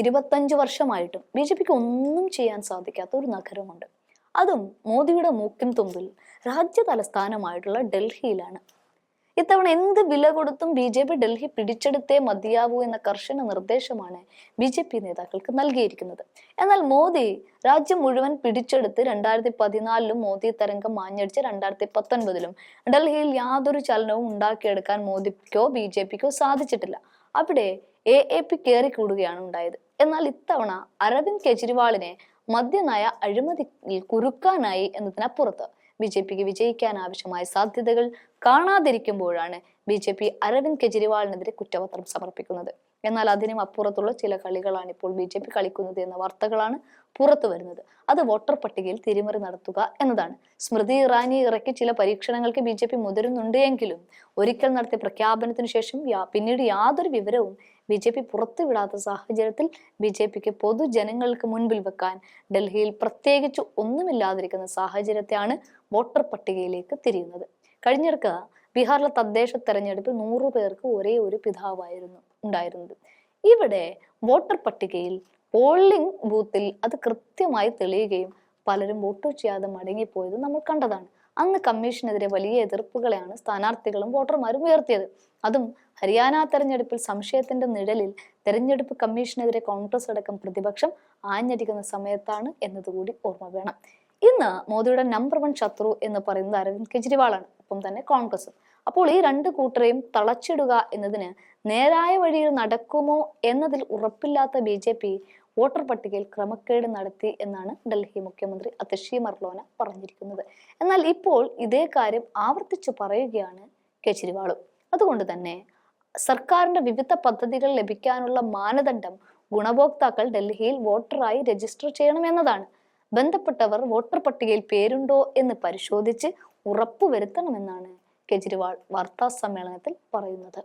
ഇരുപത്തഞ്ച് വർഷമായിട്ടും B J പിക്ക് ഒന്നും ചെയ്യാൻ സാധിക്കാത്ത ഒരു നഗരമുണ്ട്. അതും മോദിയുടെ മൂക്കിൻ തുമ്പിൽ രാജ്യ തലസ്ഥാനമായിട്ടുള്ള ഡൽഹിയിലാണ്. ഇത്തവണ എന്ത് വില കൊടുത്തും ബി ജെ പി ഡൽഹി പിടിച്ചെടുത്തേ മതിയാവൂ എന്ന കർശന നിർദ്ദേശമാണ് ബി ജെ പി നേതാക്കൾക്ക് നൽകിയിരിക്കുന്നത്. എന്നാൽ മോദി രാജ്യം മുഴുവൻ പിടിച്ചെടുത്ത് രണ്ടായിരത്തി പതിനാലിലും മോദി തരംഗം മാഞ്ഞടിച്ച് രണ്ടായിരത്തി പത്തൊൻപതിലും ഡൽഹിയിൽ യാതൊരു ചലനവും ഉണ്ടാക്കിയെടുക്കാൻ മോദിക്കോ ബി ജെ പിക്കോ സാധിച്ചിട്ടില്ല. അവിടെ എ എ പി കയറിക്കൂടുകയാണ് ഉണ്ടായത്. എന്നാൽ ഇത്തവണ അരവിന്ദ് കെജ്രിവാളിനെ മദ്യനയ അഴിമതിയിൽ കുരുക്കാനായി എന്നതിനപ്പുറത്ത് ബി ജെ പിക്ക് വിജയിക്കാൻ ആവശ്യമായ സാധ്യതകൾ കാണാതിരിക്കുമ്പോഴാണ് ബി ജെ പി അരവിന്ദ് കെജ്രിവാളിനെതിരെ കുറ്റപത്രം സമർപ്പിക്കുന്നത്. എന്നാൽ അതിനും അപ്പുറത്തുള്ള ചില കളികളാണ് ഇപ്പോൾ ബി ജെ പി കളിക്കുന്നത് എന്ന വാർത്തകളാണ് പുറത്തു വരുന്നത്. അത് വോട്ടർ പട്ടികയിൽ തിരിമറി നടത്തുക എന്നതാണ്. സ്മൃതി ഇറാനി ഇറക്കി ചില പരീക്ഷണങ്ങൾക്ക് ബി ജെ പി മുതിരുന്നുണ്ട് എങ്കിലും ഒരിക്കൽ നടത്തിയ പ്രഖ്യാപനത്തിന് ശേഷം പിന്നീട് യാതൊരു വിവരവും ബി ജെ പി പുറത്തുവിടാത്ത സാഹചര്യത്തിൽ ബി ജെ പിക്ക് പൊതുജനങ്ങൾക്ക് മുൻപിൽ വെക്കാൻ ഡൽഹിയിൽ പ്രത്യേകിച്ച് ഒന്നുമില്ലാതിരിക്കുന്ന സാഹചര്യത്തെയാണ് വോട്ടർ പട്ടികയിലേക്ക് തിരിയുന്നത്. കഴിഞ്ഞിടക്ക് ബീഹാറിലെ തദ്ദേശ തെരഞ്ഞെടുപ്പിൽ നൂറു പേർക്ക് ഒരേ ഒരു പിതാവായിരുന്നു ഉണ്ടായിരുന്നത്. ഇവിടെ വോട്ടർ പട്ടികയിൽ പോളിംഗ് ബൂത്തിൽ അത് കൃത്യമായി തെളിയുകയും പലരും വോട്ട് ചെയ്യാതെ മടങ്ങിപ്പോയത് നമ്മൾ കണ്ടതാണ്. അന്ന് കമ്മീഷനെതിരെ വലിയ എതിർപ്പുകളെയാണ് സ്ഥാനാർത്ഥികളും വോട്ടർമാരും ഉയർത്തിയത്. അതും ഹരിയാന തെരഞ്ഞെടുപ്പിൽ സംശയത്തിന്റെ നിഴലിൽ തെരഞ്ഞെടുപ്പ് കമ്മീഷനെതിരെ കോൺഗ്രസ് അടക്കം പ്രതിപക്ഷം ആഞ്ഞടിക്കുന്ന സമയത്താണ് എന്നതുകൂടി ഓർമ്മ വേണം. ഇന്ന് മോദിയുടെ നമ്പർ വൺ ശത്രു എന്ന് പറയുന്നത് അരവിന്ദ് കെജ്രിവാളാണ്. ഒപ്പം തന്നെ കോൺഗ്രസും. അപ്പോൾ ഈ രണ്ട് കൂട്ടരെയും തളച്ചിടുക എന്നതിന് നേരായ വഴിയിൽ നടക്കുമോ എന്നതിൽ ഉറപ്പില്ലാത്ത ബി ജെ പി വോട്ടർ പട്ടികയിൽ ക്രമക്കേട് നടത്തി എന്നാണ് ഡൽഹി മുഖ്യമന്ത്രി അതിഷി മർലോന പറഞ്ഞിരിക്കുന്നത്. എന്നാൽ ഇപ്പോൾ ഇതേ കാര്യം ആവർത്തിച്ചു പറയുകയാണ് കെജ്രിവാളും. അതുകൊണ്ട് തന്നെ സർക്കാരിന്റെ വിവിധ പദ്ധതികൾ ലഭിക്കാനുള്ള മാനദണ്ഡം ഗുണഭോക്താക്കൾ ഡൽഹിയിൽ വോട്ടറായി രജിസ്റ്റർ ചെയ്യണം എന്നതാണ്. ബന്ധപ്പെട്ടവർ വോട്ടർ പട്ടികയിൽ പേരുണ്ടോ എന്ന് പരിശോധിച്ച് ഉറപ്പുവരുത്തണമെന്നാണ് കെജ്രിവാൾ വാർത്താ സമ്മേളനത്തിൽ പറയുന്നത്.